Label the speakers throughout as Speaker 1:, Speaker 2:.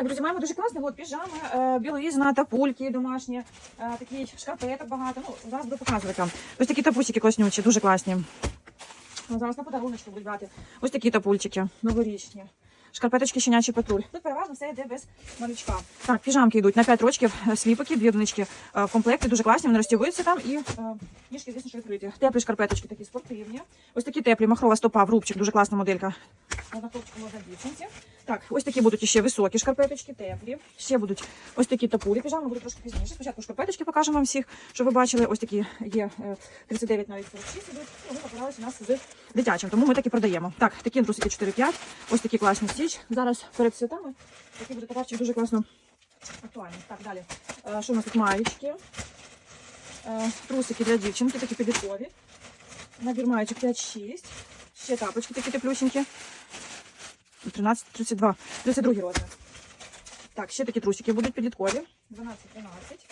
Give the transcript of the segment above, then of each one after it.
Speaker 1: Так, друзі, маємо дуже класні от, піжами, е, білизна, тапульки домашні, е, такі шкарпеток багато. Ну, зараз буду показувати вам. Ось такі тапусики класнючі, дуже класні. Ну, зараз на подаруночку будуть брати. Ось такі тапульчики, новорічні. Шкарпеточки щенячий патруль. Тут переважно все йде без малючка. Так, піжамки йдуть на 5 рочків, е, сліпики, е, в комплекті, дуже класні, вони розтягуються там і ніжки, звісно, що відкриті. Теплі шкарпеточки такі спортивні. Ось такі теплі, махрова стопа, в рубчик, дуже класна моделька. Можна хлопчику, можна дівчинці. Так, ось такі будуть ще високі шкарпеточки, теплі. Ще будуть ось такі тапулі. Піжами будуть трошки пізніше. Спочатку шкарпеточки покажемо вам всіх, щоб ви бачили. Ось такі є е, 39 навіть 46 ідуть. Ну, вони попадалися у нас з дитячим, тому ми так і продаємо. Так, такі трусики 4-5, ось такі класні стіч. Зараз перед святами такі будуть товарчик дуже класно актуальні. Так, далі. Е, Що у нас тут маєчки? Е, Трусики для дівчинки, такі підліткові. Набір маєчок 5-6. Ще тапочки такі теплюсінькі. 13, 32, 32 розмір. Так, ще такі трусики будуть підліткові. 12, 13.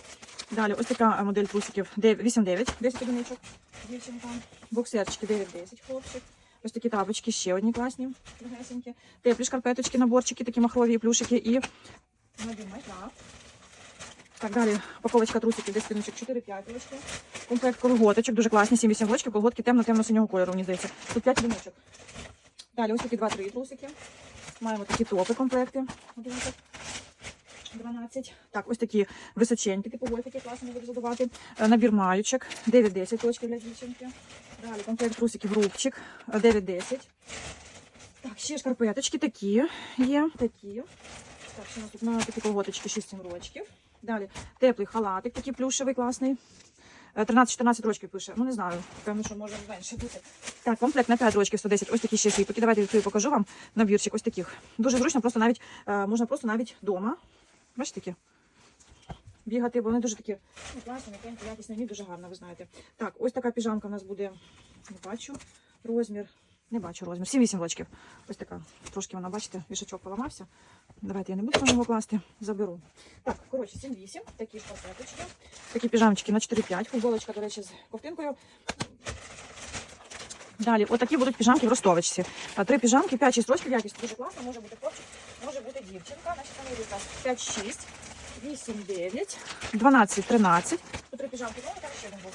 Speaker 1: Далі ось така е, модель трусиків 8-9, 10 одиничок. Дівчинка. Боксерчики 9-10 хлопчик. Ось такі тапочки, ще одні класні. Теплі шкарпеточки, наборчики, такі махрові плюшики і. Так, далі упаковочка трусиків, 10 одиничок, 4-5 рочки. Комплект колготочок, дуже класні, 7-8 рочків, колготки темно-темно-синього кольору, мені здається. Тут 5 одиничок. Далі ось такі 2-3 трусики. Маємо такі топи комплекти. 11, 12. Так, ось такі височенькі, типу гольфики класно буду задавати. Е, Набір маючок. 9-10 точки для дівчинки. Далі комплект трусиків рубчик. е, 9-10. Так, ще шкарпеточки такі є. Такі. Так, ще у нас тут на такі колготочки 6 рочків. Далі теплий халатик, такий плюшевий, класний. Е, 13-14 рочків пише. Ну не знаю, певно, що може менше бути. Так, комплект на 5 рочків 110. Ось такі ще сліпики. Давайте відкрию, покажу вам набірчик. Ось таких. Дуже зручно, просто навіть е, можна просто навіть вдома. Бачите такі? Бігати, бо вони дуже такі ну, класні, якісні, вони дуже гарно, ви знаєте. Так, ось така піжамка в нас буде. Не бачу розмір. Не бачу розмір. 7-8 рочків. Ось така. Трошки вона, бачите, вішачок поламався. Давайте я не буду на нього класти, заберу. Так, коротше, 7-8, такі шкарпеточки. Такі піжамчики на 4-5. Футболочка, до речі, з ковтинкою. Далі, отакі будуть піжамки в ростовичці. Три піжамки, 5-6 років, якість дуже класно, може бути хлопчик, може бути дівчинка. Значить, у нас 5-6, 8-9, 12-13. Тут три піжамки, ну, там ще один був.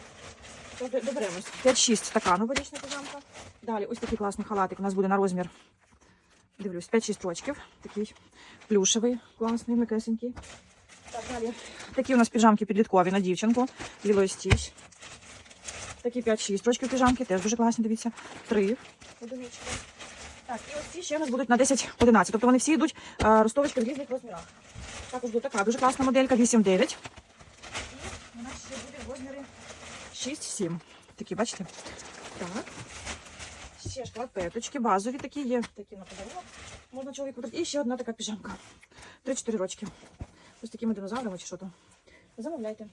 Speaker 1: Доберемось. 5-6 така ну, новорічна піжамка. Далі ось такий класний халатик. У нас буде на розмір. Дивлюсь, 5-6 рочків. Такий плюшевий, класний, микесенький. Так, далі. Такі у нас піжамки підліткові на дівчинку. Лілої стіч. Такі 5-6 рочків піжамки, теж дуже класні, дивіться. Три. Одиничка. Так, і ось ці ще у нас будуть на 10-11. Тобто вони всі йдуть е, ростовочки в різних розмірах. Також буде така дуже класна моделька, 8-9. І у нас ще буде розміри 6, 7. Такі, бачите? Так. Ще шкарпеточки, базові такі є. Такі на подарунок. Можна чоловіку брати. І ще одна така піжамка. 3-4 рочки. Ось такими динозаврами чи що там. Замовляйте.